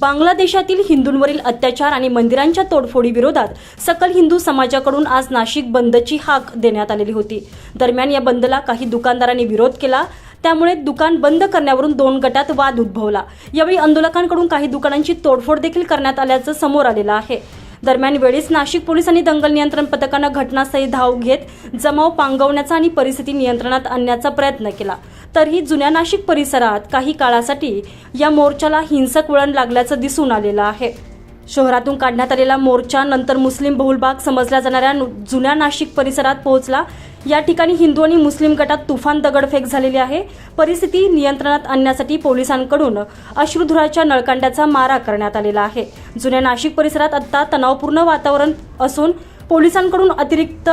बांगलादेशातील हिंदूंवरील अत्याचार आणि मंदिरांच्या तोडफोडीविरोधात सकल हिंदू समाजाकडून आज नाशिक बंदची हाक देण्यात आलेली होती. दरम्यान या बंदला काही दुकानदारांनी विरोध केला. त्यामुळे दुकान बंद करण्यावरून दोन गटात वाद उद्भवला. यावेळी आंदोलकांकडून काही दुकानांची तोडफोड देखील करण्यात आल्याचं समोर आलेलं आहे. दरम्यान वेळीच नाशिक पोलिसांनी दंगल नियंत्रण पथकानं घटनास्थळी धाव घेत जमाव पांगवण्याचा आणि परिस्थिती नियंत्रणात आणण्याचा प्रयत्न केला. तरीही जुन्या नाशिक परिसरात काही काळासाठी या मोर्चाला हिंसक वळण लागल्याचं दिसून आलेलं आहे. शहरातून काढण्यात आलेला मोर्चा नंतर मुस्लिम बहुलबाग समजल्या जाणाऱ्या नु- जुन्या नाशिक परिसरात पोहोचला. या ठिकाणी हिंदू आणि मुस्लिम गटात तुफान दगडफेक झालेली आहे. परिस्थिती नियंत्रणात आणण्यासाठी पोलिसांकडून अश्रुधुराच्या नळकांड्याचा मारा करण्यात आलेला आहे. जुन्या नाशिक परिसरात आत्ता तणावपूर्ण वातावरण असून पोलिसांकडून अतिरिक्त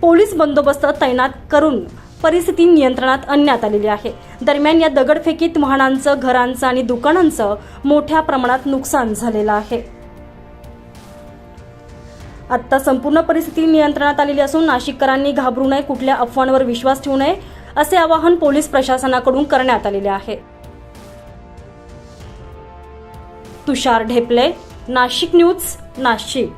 पोलीस बंदोबस्त तैनात करून परिस्थिती नियंत्रणात आणण्यात आलेली आहे. दरम्यान या दगडफेकीत वाहनांचं घरांचं आणि दुकानांचं मोठ्या प्रमाणात नुकसान झालेलं आहे. आत्ता संपूर्ण परिस्थिती नियंत्रणात आलेली असून नाशिककरांनी घाबरू नये कुठल्या अफवांवर विश्वास ठेवू नये असे आवाहन पोलीस प्रशासनाकडून करण्यात आलेले आहे. तुषार ढेपले नाशिक न्यूज नाशिक.